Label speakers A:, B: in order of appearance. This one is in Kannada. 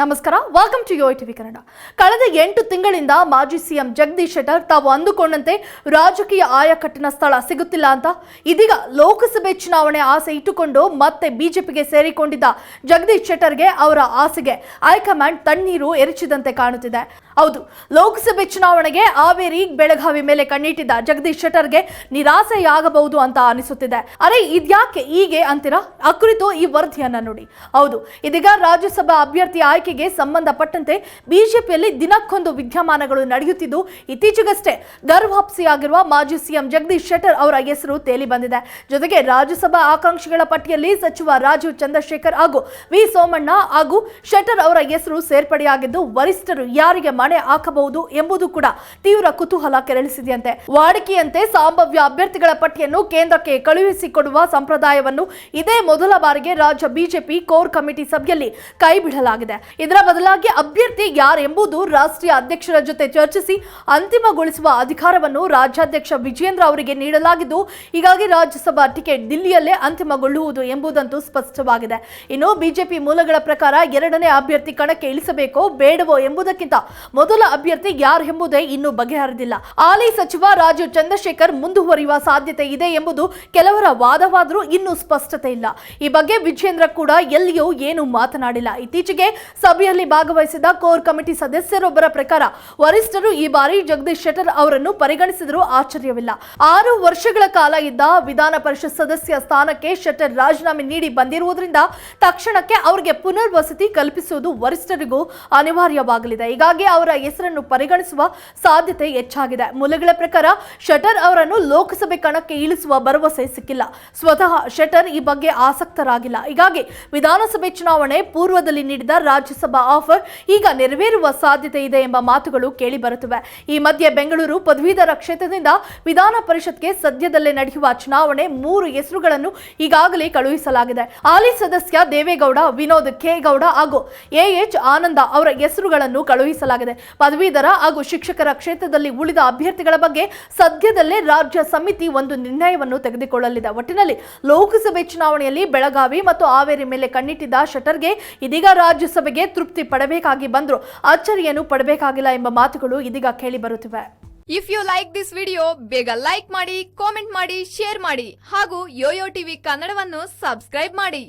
A: ನಮಸ್ಕಾರ welcome to Yo TV Kannada ಕಳೆದ ಎಂಟು ತಿಂಗಳಿಂದ ಮಾಜಿ ಸಿಎಂ ಜಗದೀಶ್ ಶೆಟ್ಟರ್ ತಾವು ಅಂದುಕೊಂಡಂತೆ ರಾಜಕೀಯ ಆಯಕಟ್ಟಿನ ಸ್ಥಳ ಸಿಗುತ್ತಿಲ್ಲ ಅಂತ. ಇದೀಗ ಲೋಕಸಭೆ ಚುನಾವಣೆ ಆಸೆ ಇಟ್ಟುಕೊಂಡು ಮತ್ತೆ ಬಿಜೆಪಿಗೆ ಸೇರಿಕೊಂಡಿದ್ದ ಜಗದೀಶ್ ಶೆಟ್ಟರ್ಗೆ ಅವರ ಆಸೆಗೆ ಹೈಕಮಾಂಡ್ ತಣ್ಣೀರು ಎರಚಿದಂತೆ ಕಾಣುತ್ತಿದೆ. ಹೌದು, ಲೋಕಸಭೆ ಚುನಾವಣೆಗೆ ಹಾವೇರಿ, ಬೆಳಗಾವಿ ಮೇಲೆ ಕಣ್ಣಿಟ್ಟಿದ್ದ ಜಗದೀಶ್ ಶೆಟ್ಟರ್ಗೆ ನಿರಾಸೆಯಾಗಬಹುದು ಅಂತ ಅನಿಸುತ್ತಿದೆ. ಅರೆ, ಇದ್ಯಾಕೆ ಹೀಗೆ ಅಂತೀರಾ? ಆ ಕುರಿತು ಈ ವರದಿಯನ್ನ ನೋಡಿ. ಹೌದು, ಇದೀಗ ರಾಜ್ಯಸಭಾ ಅಭ್ಯರ್ಥಿ ಆಯ್ಕೆಗೆ ಸಂಬಂಧಪಟ್ಟಂತೆ ಬಿಜೆಪಿಯಲ್ಲಿ ದಿನಕ್ಕೊಂದು ವಿದ್ಯಮಾನಗಳು ನಡೆಯುತ್ತಿದ್ದು, ಇತ್ತೀಚೆಗಷ್ಟೇ ಗರ್ಭಾಪ್ಸಿಯಾಗಿರುವ ಮಾಜಿ ಸಿಎಂ ಜಗದೀಶ್ ಶೆಟ್ಟರ್ ಅವರ ಹೆಸರು ತೇಲಿ ಬಂದಿದೆ. ಜೊತೆಗೆ ರಾಜ್ಯಸಭಾ ಆಕಾಂಕ್ಷಿಗಳ ಪಟ್ಟಿಯಲ್ಲಿ ಸಚಿವ ರಾಜೀವ್ ಚಂದ್ರಶೇಖರ್ ಹಾಗೂ ವಿ ಸೋಮಣ್ಣ ಹಾಗೂ ಶೆಟ್ಟರ್ ಅವರ ಹೆಸರು ಸೇರ್ಪಡೆಯಾಗಿದ್ದು, ವರಿಷ್ಠರು ಯಾರಿಗೆ ಮಣೆ ಹಾಕಬಹುದು ಎಂಬುದು ಕೂಡ ತೀವ್ರ ಕುತೂಹಲ ಕೆರಳಿಸಿದೆಯಂತೆ. ವಾಡಿಕೆಯಂತೆ ಸಂಭಾವ್ಯ ಅಭ್ಯರ್ಥಿಗಳ ಪಟ್ಟಿಯನ್ನು ಕೇಂದ್ರಕ್ಕೆ ಕಳುಹಿಸಿಕೊಡುವ ಸಂಪ್ರದಾಯವನ್ನು ಇದೇ ಮೊದಲ ಬಾರಿಗೆ ರಾಜ್ಯ ಬಿಜೆಪಿ ಕೋರ್ ಕಮಿಟಿ ಸಭೆಯಲ್ಲಿ ಕೈಬಿಡಲಾಗಿದೆ ಇದರ ಬದಲಾಗಿ ಅಭ್ಯರ್ಥಿ ಯಾರೆಂಬುದು ರಾಷ್ಟ್ರೀಯ ಅಧ್ಯಕ್ಷರ ಜೊತೆ ಚರ್ಚಿಸಿ ಅಂತಿಮಗೊಳಿಸುವ ಅಧಿಕಾರವನ್ನು ರಾಜ್ಯಾಧ್ಯಕ್ಷ ವಿಜೇಂದ್ರ ಅವರಿಗೆ ನೀಡಲಾಗಿದ್ದು, ಹೀಗಾಗಿ ರಾಜ್ಯಸಭಾ ಟಿಕೆಟ್ ದಿಲ್ಲಿಯಲ್ಲೇ ಅಂತಿಮಗೊಳ್ಳುವುದು ಎಂಬುದಂತೂ ಸ್ಪಷ್ಟವಾಗಿದೆ. ಇನ್ನು ಬಿಜೆಪಿ ಮೂಲಗಳ ಪ್ರಕಾರ ಎರಡನೇ ಅಭ್ಯರ್ಥಿ ಕಣಕ್ಕೆ ಇಳಿಸಬೇಕೋ ಬೇಡವೋ ಎಂಬುದಕ್ಕಿಂತ ಮೊದಲ ಅಭ್ಯರ್ಥಿ ಯಾರು ಎಂಬುದೇ ಇನ್ನೂ ಬಗೆಹರಿದಿಲ್ಲ. ಹಾಲಿ ಸಚಿವ ರಾಜು ಚಂದ್ರಶೇಖರ್ ಮುಂದುವರಿಯುವ ಸಾಧ್ಯತೆ ಇದೆ ಎಂಬುದು ಕೆಲವರ ವಾದವಾದರೂ ಇನ್ನೂ ಸ್ಪಷ್ಟತೆ ಇಲ್ಲ. ಈ ಬಗ್ಗೆ ವಿಜೇಂದ್ರ ಕೂಡ ಎಲ್ಲಿಯೂ ಏನು ಮಾತನಾಡಿಲ್ಲ. ಇತ್ತೀಚೆಗೆ ಸಭೆಯಲ್ಲಿ ಭಾಗವಹಿಸಿದ ಕೋರ್ ಕಮಿಟಿ ಸದಸ್ಯರೊಬ್ಬರ ಪ್ರಕಾರ ವರಿಷ್ಠರು ಈ ಬಾರಿ ಜಗದೀಶ್ ಶೆಟ್ಟರ್ ಅವರನ್ನು ಪರಿಗಣಿಸಿದರೂ ಆಶ್ಚರ್ಯವಿಲ್ಲ. ಆರು ವರ್ಷಗಳ ಕಾಲ ಇದ್ದ ವಿಧಾನ ಪರಿಷತ್ ಸದಸ್ಯ ಸ್ಥಾನಕ್ಕೆ ಶೆಟ್ಟರ್ ರಾಜೀನಾಮೆ ನೀಡಿ ಬಂದಿರುವುದರಿಂದ ತಕ್ಷಣಕ್ಕೆ ಅವರಿಗೆ ಪುನರ್ವಸತಿ ಕಲ್ಪಿಸುವುದು ವರಿಷ್ಠರಿಗೂ ಅನಿವಾರ್ಯವಾಗಲಿದೆ. ಹೀಗಾಗಿ ಅವರ ಹೆಸರನ್ನು ಪರಿಗಣಿಸುವ ಸಾಧ್ಯತೆ ಹೆಚ್ಚಾಗಿದೆ. ಮೂಲಗಳ ಪ್ರಕಾರ ಶೆಟರ್ ಅವರನ್ನು ಲೋಕಸಭೆ ಕಣಕ್ಕೆ ಇಳಿಸುವ ಭರವಸೆ ಸಿಕ್ಕಿಲ್ಲ. ಸ್ವತಃ ಶೆಟರ್ ಈ ಬಗ್ಗೆ ಆಸಕ್ತರಾಗಿಲ್ಲ. ಹೀಗಾಗಿ ವಿಧಾನಸಭೆ ಚುನಾವಣೆ ಪೂರ್ವದಲ್ಲಿ ನೀಡಿದ ರಾಜ್ಯಸಭಾ ಆಫರ್ ಈಗ ನೆರವೇರುವ ಸಾಧ್ಯತೆ ಇದೆ ಎಂಬ ಮಾತುಗಳು ಕೇಳಿಬರುತ್ತಿವೆ. ಈ ಮಧ್ಯೆ ಬೆಂಗಳೂರು ಪದವೀಧರ ಕ್ಷೇತ್ರದಿಂದ ವಿಧಾನ ಪರಿಷತ್ಗೆ ಸದ್ಯದಲ್ಲೇ ನಡೆಯುವ ಚುನಾವಣೆ ಮೂರು ಹೆಸರುಗಳನ್ನು ಈಗಾಗಲೇ ಕಳುಹಿಸಲಾಗಿದೆ. ಹಾಲಿ ಸದಸ್ಯ ದೇವೇಗೌಡ, ವಿನೋದ್ ಕೆಗೌಡ ಹಾಗೂ ಎಎಚ್ ಆನಂದ ಅವರ ಹೆಸರುಗಳನ್ನು ಕಳುಹಿಸಲಾಗಿದೆ. ಪದವೀಧರ ಹಾಗೂ ಶಿಕ್ಷಕರ ಕ್ಷೇತ್ರದಲ್ಲಿ ಉಳಿದ ಅಭ್ಯರ್ಥಿಗಳ ಬಗ್ಗೆ ಸದ್ಯದಲ್ಲೇ ರಾಜ್ಯ ಸಮಿತಿ ಒಂದು ನಿರ್ಣಯವನ್ನು ತೆಗೆದುಕೊಳ್ಳಲಿದೆ. ಒಟ್ಟಿನಲ್ಲಿ ಲೋಕಸಭೆ ಚುನಾವಣೆಯಲ್ಲಿ ಬೆಳಗಾವಿ ಮತ್ತು ಹಾವೇರಿ ಮೇಲೆ ಕಣ್ಣಿಟ್ಟಿದ್ದ ಶಟರ್ಗೆ ಇದೀಗ ರಾಜ್ಯಸಭೆಗೆ ತೃಪ್ತಿ ಪಡಬೇಕಾಗಿ ಬಂದರೂ. ಅಚ್ಚರಿಯನ್ನು ಪಡಬೇಕಾಗಿಲ್ಲ ಎಂಬ ಮಾತುಗಳು ಇದೀಗ ಕೇಳಿ ಬರುತ್ತಿವೆ.
B: If you like this video ಬೇಗ ಲೈಕ್ ಮಾಡಿ ಕಾಮೆಂಟ್ ಮಾಡಿ ಶೇರ್ ಮಾಡಿ ಹಾಗೂ ಯೋಯೋ ಟಿವಿ ಕನ್ನಡವನ್ನು ಸಬ್ಸ್ಕ್ರೈಬ್ ಮಾಡಿ.